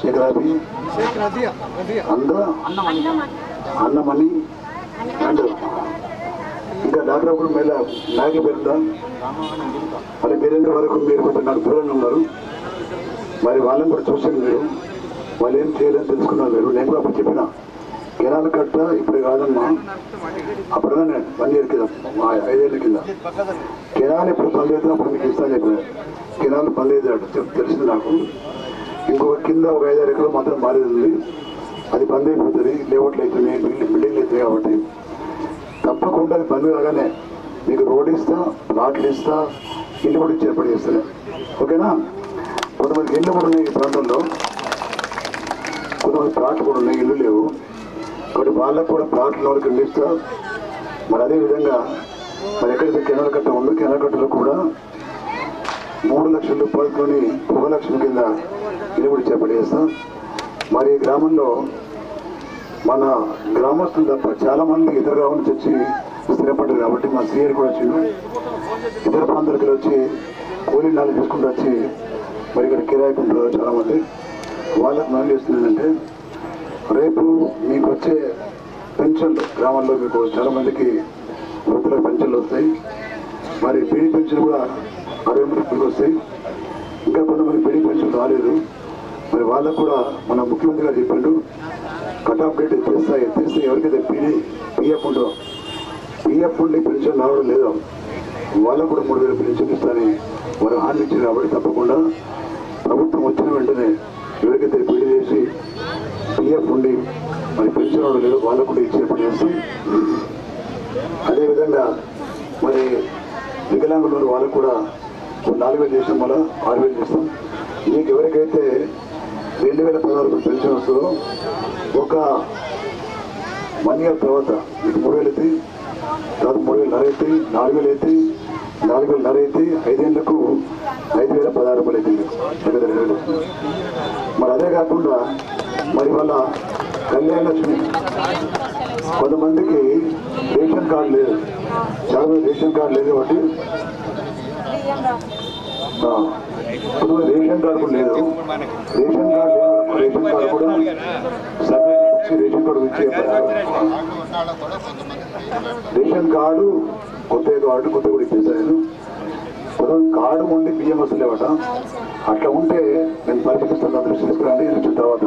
షేక్ అంద అన్నమణి అండ్ ఇంకా డాక్టర్ అప్పుడు మేళ నాగి పెడతా మరి మీరేంద్ర వరకు మీరు కొంచెం నాకు దూరంగా ఉన్నారు. మరి వాళ్ళని కూడా చూసాను మీరు. వాళ్ళు ఏం చేయలేదని తెలుసుకున్నారు మీరు. నేను కూడా అప్పుడు చెప్పిన. కెనాల కట్ట ఇప్పుడు కాదమ్మా. అప్పుడుగానే వన్ ఇయర్ కింద మా ఐదేళ్ళ కింద. కెనాల్ ఎప్పుడు పని లేదు అప్పుడు మీకు ఇస్తాను చెప్పిన. కెనాల్ పని లేదు తెలిసింది నాకు. ఇంకొక కింద ఒక ఐదారు ఎకరాలు మాత్రం మారేది ఉంది అది బంద్ అయిపోతుంది లేఅవుట్లు అవుతున్నాయి బిల్డింగ్ బిల్డింగ్లు అవుతాయి కాబట్టి. తప్పకుండా అది బంద్ కాగానే మీకు రోడ్ ఇస్తా ప్లాట్లు ఇస్తా ఇల్లు కూడా ఇచ్చి ఏర్పాటు చేస్తాను. ఓకేనా? కొంతమందికి ఇల్లు కూడా ఉన్నాయి ఈ ప్రాంతంలో. కొంతమంది ప్లాట్లు కూడా ఉన్నాయి ఇల్లు లేవు. కాబట్టి వాళ్ళకు కూడా ప్లాట్లు వాళ్ళకి ఇల్లు ఇస్తా మరి అదే విధంగా మరి ఎక్కడైతే కెనాల కట్ట ఉందో కెనాల కట్టలో కూడా మూడు లక్షల రూపాయలతోని ఒక లక్షల కింద ఇల్లు చేపడేస్తాం మరి గ్రామంలో మన గ్రామస్తులు తప్ప చాలా మంది ఇతర గ్రామం నుంచి వచ్చి స్థిరపడ్డారు కాబట్టి మా సీనియర్ కూడా వచ్చి ఇతర ప్రాంతాలకి వచ్చి కూలీ నాలుగు తీసుకుంటూ వచ్చి మరి ఇక్కడ కిరాయికుంటారు చాలామంది. చాలా మంది వాళ్ళకి మనం చేస్తుందంటే రేపు మీకు వచ్చే పెన్షన్లు గ్రామాల్లో మీకు చాలా మందికి వృద్ధుల పెన్షన్లు వస్తాయి. మరి పీడి పెన్షన్ కూడా అరవై మంది వస్తే వస్తాయి ఇంకా కొంతమంది పెళ్ళి పెన్షన్ రాలేదు. మరి వాళ్ళకు కూడా మన ముఖ్యమంత్రి గారు చెప్పిండు కట్ ఆఫ్ డేట్ ఎత్తేస్తా ఎత్తేస్తే ఎవరికైతే పీడి పిఎఫ్ ఉండో పిఎఫ్ ఉండి పెన్షన్ రావడం లేదు. వాళ్ళకు కూడా మూడు వేలు పెన్షన్ ఇస్తారని వారు హామీ ఇచ్చారు కాబట్టి తప్పకుండా ప్రభుత్వం వచ్చిన వెంటనే ఎవరికైతే పీడి చేసి పిఎఫ్ ఉండి మరి పెన్షన్ రావడం లేదు వాళ్ళకు కూడా ఇచ్చే పని చేస్తాం అదేవిధంగా మరి వికలాంగులు వాళ్ళకు కూడా నాలుగు వేలు చేసాం మళ్ళీ ఆరు వేలు చేస్తాం. మీకు ఎవరికైతే రెండు వేల పదహారు పెన్షన్ వస్తుందో ఒక వన్ ఇయర్ తర్వాత మీకు మూడు వేలు అయితే తర్వాత మూడు వేలు నర అయితే నాలుగు వేలు అయితే నాలుగు వేలు నర అయితే ఐదేళ్ళకు ఐదు వేల పదహారు రూపాయలు అయితే మీకు వేలు. మరి అదే కాకుండా మరి వాళ్ళ కళ్యాణ లక్ష్మి కొంతమందికి రేషన్ కార్డు లేదు. చాలా రేషన్ కార్డు లేదు కాబట్టి ఆ, రేషన్ కార్డు కూడా లేదు. రేషన్ కార్డు లేదు రేషన్ కార్డు కూడా సర్వే ఇచ్చి రేషన్ కార్డు ఇచ్చి రేషన్ కార్డు కొత్త కార్డు కొత్త కూడా ఇచ్చేసాను నేను కార్డు ఉండి బియ్యం వస్తలేవట అట్లా ఉంటే నేను పరిశీలిస్తాను అందరూ తీసుకురండి ఇచ్చిన తర్వాత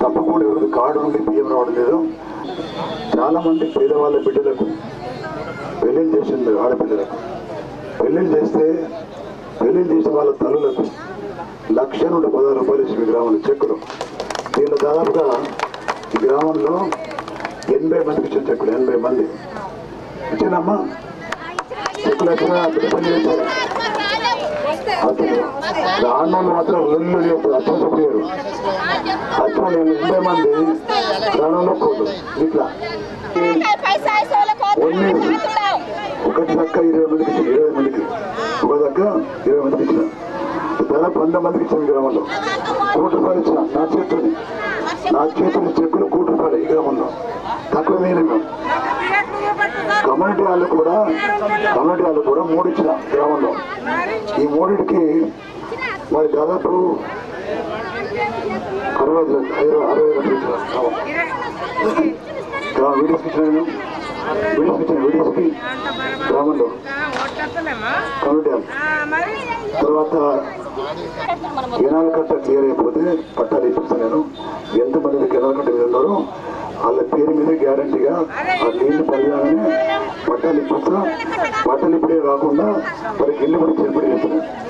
తప్పకుండా ఎవరికి కార్డు ఉండి బియ్యం రావడం లేదు. చాలా మంది పేదవాళ్ళ బిడ్డలకు పెళ్ళి చేసింది ఆడపిల్లలకు. పెళ్ళి చేస్తే పెళ్ళి చేసిన వాళ్ళ తల్లులకు లక్ష నుండి పదహారు రూపాయలు ఇచ్చిన గ్రామంలో చెక్కులు. దీనిలో దాదాపుగా ఈ గ్రామంలో ఎనభై మందికి ఇచ్చిన చెక్కులు ఎనభై మంది. ఇచ్చానమ్మా. చెక్కులు వచ్చిన బిడ్డ పని చేశారు అతను రాన్నోళ్ళు మాత్రం రెండు అర్థం చెప్పారు అర్థం ఎనభై మంది ప్రాణంలో కోదు ఇట్లా. ఒకటి దక్క ఇరవై మందికి ఇచ్చిన ఇరవై మందికి. ఒక దక్క ఇరవై మందికి ఇచ్చిన. దాదాపు వంద మందికి ఇచ్చిన గ్రామంలో. కోటి రూపాయలు ఇచ్చిన నా చేతులు నా చేతులు చెక్కులు కోటి రూపాయలు ఈ గ్రామంలో. తక్కువ నేను కమ్యూనిటీ వాళ్ళు కూడా కమ్యూనిటీ వాళ్ళు కూడా మూడు ఇచ్చిన గ్రామంలో. ఈ మూడింటికి మరి దాదాపు అరవై అరవై లక్షలు ఇచ్చిన గ్రామం. ఇచ్చిన నేను. వీడియోస్కి గ్రామంలో తర్వాత కెనాల్ కట్ట క్లియర్ అయిపోతే పట్టాలు ఇప్పిస్తాను నేను ఎంతమంది కెనాల్ కట్ట మీద వాళ్ళ పేరు మీద గ్యారంటీగా ఆ నీళ్ళు పడగానే పట్టాలు ఇప్పిస్తా పట్టాలు ఇప్పుడే కాకుండా వారికి ఇల్లు కూడా చేపడి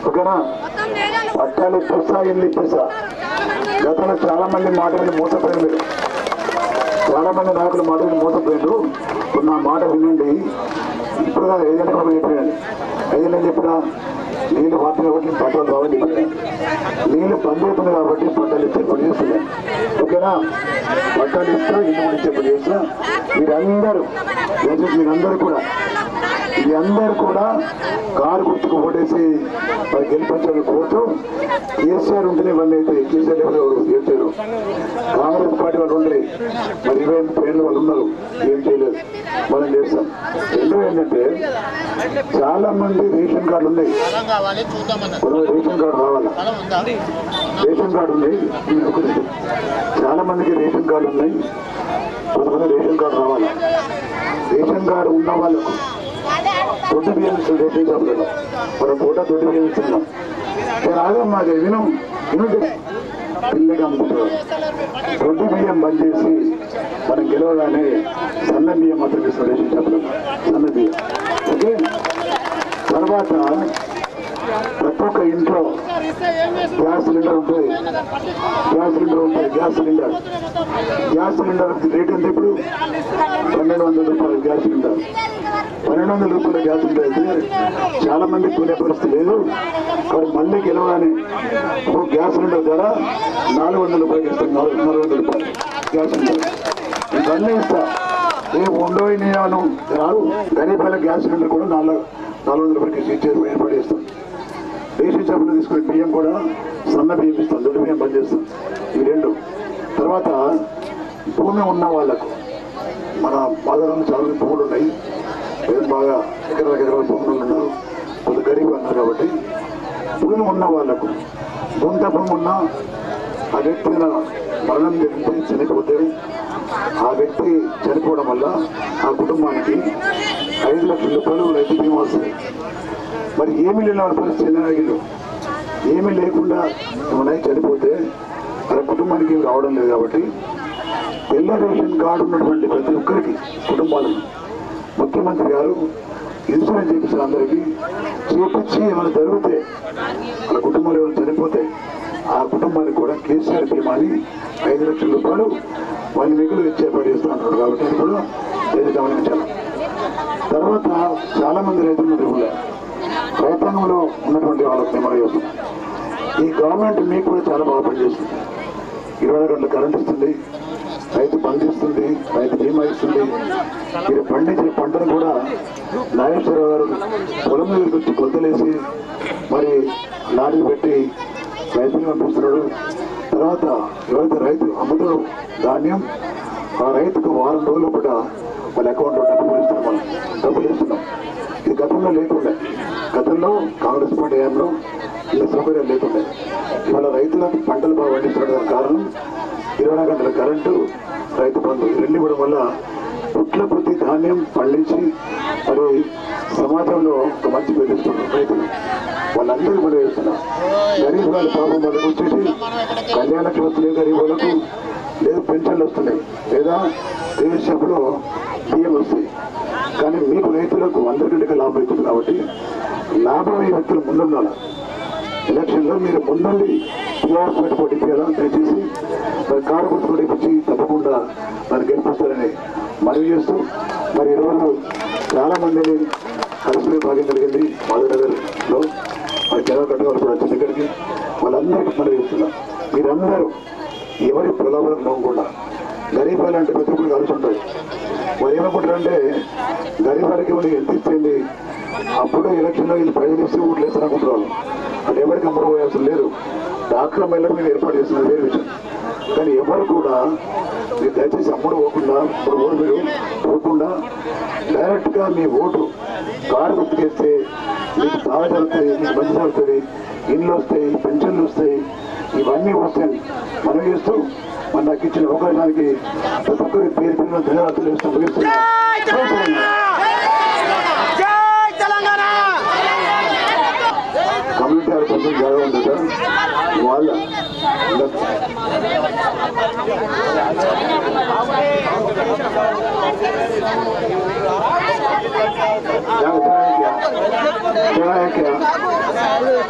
ఓకేనా పట్టాలు ఇప్పిస్తా ఇల్లు ఇప్పిస్తా గతంలో చాలా మంది మాటలు మోసపోయిన మీరు. చాలా మంది నాయకులు మాటలు మోసపోయారు ఇప్పుడు నా మాట వినండి. ఇప్పుడు ఏదైనా కూడా చెప్పాను ఏదైనా చెప్పినా నీళ్ళు వాటిని కాబట్టి పట్టాలు రావని నీళ్ళు బంద్ అవుతుంది కాబట్టి పంటలు ఇచ్చే పని చేస్తున్నాయి ఓకేనా? పంటలు ఇస్తా ఇల్లు కూడా ఇచ్చే పని చేస్తా మీరందరూ మీరందరూ కూడా మీ అందరూ కూడా కారు గుర్తుకు ఓటేసి మరి గెలిపించాలని కోరుతూ కేసీఆర్ ఉంటేనే వాళ్ళు అయితే కేసీఆర్ ఎవరు చేశారు కాంగ్రెస్ మరి ఇరవై ఎనిమిది పేర్లు వాళ్ళు ఉన్నారు. ఏం చేయలేదు. మనం చేస్తాం. రెండో ఏంటంటే చాలా మంది రేషన్ కార్డు ఉన్నాయి. రేషన్ కార్డు రావాలా. రేషన్ కార్డు ఉంది. చాలా మందికి రేషన్ కార్డు ఉన్నాయి కొంతమంది రేషన్ కార్డు రావాలి. రేషన్ కార్డు ఉన్న వాళ్ళకు దొడ్డు బియ్యం రేషన్ షాపులలో మన పూట దొడ్డు బియ్యం ఇస్తున్నాం విను. విను పిల్లగా అమ్ముతున్నారు బియ్యం బంద్ చేసి మనం గెలవగానే సన్న బియ్యం మాత్రం ఇస్తాం రేషన్ సన్న బియ్యం. ఓకే? తర్వాత ప్రతి ఒక్క ఇంట్లో గ్యాస్ సిలిండర్ ఉంటుంది. గ్యాస్ సిలిండర్ ఉంటుంది. Gas cylinder. Gas cylinder rate ఎంత ఇప్పుడు? పన్నెండు వందల రూపాయలు గ్యాస్ సిలిండర్. పన్నెండు వందల రూపాయల గ్యాస్ సిలిండర్ అయితే చాలా మంది కొనే పరిస్థితి లేదు. మరి మళ్ళీ గెలవని ఒక గ్యాస్ సిలిండర్ ధర నాలుగు వందల రూపాయలు ఇస్తాను నాలుగు నాలుగు వందల రూపాయలు గ్యాస్ సిలిండర్. ఇవన్నీ ఇస్తా. రేపు ఉండో నేను రాదు గరీబాల గ్యాస్ సిలిండర్ కూడా నాలుగు నాలుగు వందల రూపాయలకి ఇచ్చేది ఏర్పాటు చేస్తాం. రేషన్ షాపులో తీసుకునే బియ్యం కూడా సన్న బియ్యం ఇస్తాం దొడ్డు బియ్యం బంద్ చేస్తాం. ఈ రెండు. తర్వాత భూమి ఉన్న వాళ్ళకు మన బాధలను చాలా భూములు ఉన్నాయి. పేరు బాగా ఎకరాల ఎకరాల భూములు ఉన్నారు. కొంత గరీబ్ అన్నారు కాబట్టి భూమి ఉన్న వాళ్ళకు గుంట భూమి ఉన్న ఆ వ్యక్తి మరణం జరిగితే చనిపోతే ఆ వ్యక్తి చనిపోవడం వల్ల ఆ కుటుంబానికి ఐదు లక్షల రూపాయలు రైతు బీమా వస్తాయి మరి ఏమీ లేని వాళ్ళ పరిస్థితి ఎలా ఏమీ లేకుండా ఏమన్నా చనిపోతే వాళ్ళ కుటుంబానికి రావడం లేదు కాబట్టి తెల్ల రేషన్ కార్డు ఉన్నటువంటి ప్రతి ఒక్కరికి కుటుంబాలను ముఖ్యమంత్రి గారు ఇన్సూరెన్స్ చేపించిన అందరికీ చేపించి ఏమైనా జరిగితే వాళ్ళ కుటుంబంలో ఏమైనా చనిపోతే ఆ కుటుంబానికి కూడా కేసీఆర్ బీమాని ఐదు లక్షల రూపాయలు వారి మిగులు ఇచ్చే పడేస్తున్నారు కాబట్టి అది కూడా నేను గమనించాను. తర్వాత చాలామంది రైతులు ఉన్నారు. రైతాంగంలో ఉన్నటువంటి వాళ్ళకి మేము ఈ గవర్నమెంట్ మీకు కూడా చాలా బాగా పనిచేస్తుంది. ఇరవై గంటలు కరెంట్ ఇస్తుంది రైతు బంద్ ఇస్తుంది రైతు బీమా ఇస్తుంది. మీరు పండించిన పంటను కూడా నాగేశ్వరరావు గారు పొలం దగ్గరికి వచ్చి కొద్దలేసి మరి లారీ పెట్టి రైతులు పంపిస్తున్నాడు. తర్వాత ఎవరైతే రైతు అమ్ముతాడో ధాన్యం ఆ రైతుకు వారం రోజులు కూడా వాళ్ళ అకౌంట్లో డబ్బులు ఇస్తున్నాం మనం డబ్బులు ఇస్తున్నాం ఇది గతంలో లేకుండే. గతంలో కాంగ్రెస్ పార్టీ హయాంలో ఇలా సౌకర్యాలు లేకుండే. ఇవాళ రైతులకు పంటలు బాగా పండిస్తున్న కారణం ఇరవై గంటల కరెంటు రైతు బంధు ఈ రెండు ఇవ్వడం వల్ల పుట్ల ప్రతి ధాన్యం పండించి మరి సమాజంలో ఒక మంచి పెరుగుతున్నారు రైతులు. వాళ్ళందరూ మనం వేస్తున్నాం గరీబ్ వాళ్ళ పాపం వాళ్ళకు వచ్చేసి కళ్యాణకి వస్తున్నాయి గరీబ్ వాళ్ళకు పెన్షన్లు వస్తున్నాయి. లేదా దేశంలో బియ్యం వస్తాయి. కానీ మీకు రైతులకు అందరికంటే లాభం అవుతుంది కాబట్టి లాభం అయ్యే వ్యక్తులు ముందుండాలి. ఎలక్షన్లో మీరు ముందుండి టీఆర్ఎస్ పార్టీ పోటీ చేయాలని దయచేసి మరి కారు గుర్తు కొట్టించి తప్పకుండా మరి గెలిపిస్తారని మనవి చేస్తూ మరి ఈరోజు చాలామందిని కలిసి భాగ్యం జరిగింది మాధవనగర్లో. మరి జనరల్ కట్టుకోవాలి కూడా వచ్చిన ఇక్కడికి. వాళ్ళందరికీ మనవి చేస్తున్నాం. మీరందరూ ఎవరి ప్రలోభాలకు నవ్వకుండా గరీబాలు అంటే ప్రతి ఒక్కరు కలిసి ఉంటాయి. మరి ఏమనుకుంటారంటే గరీబాలకి మనకి ఎంత ఇచ్చింది అప్పుడు ఎలక్షన్లో వీళ్ళు ప్రజలు ఇస్తే ఓట్లు వేస్తారు అనుకుంటున్నారు. అంటే ఎవరికి అమ్ముడుపోయాల్సిన లేదు. డాక్టర్ మహిళలు మీరు ఏర్పాటు చేస్తున్న వేరే విషయం. కానీ ఎవరు కూడా మీరు దయచేసి అమ్ముడు పోకుండా ఇప్పుడు ఓటు మీరు పోకుండా డైరెక్ట్గా మీ ఓటు కారు గుర్తుకేస్తే మీకు బాగా జరుగుతుంది మీకు మంచి జరుగుతుంది ఇండ్లు వస్తాయి పెన్షన్లు వస్తాయి ఇవన్నీ వస్తాయి మనం చేస్తూ మన నాకు ఇచ్చిన అవకాశానికి ప్రతి ఒక్కరి పేరు పేరున ధన్యవాదాలు కమ్యూనిటీ సార్ వాళ్ళ జాగ్రత్త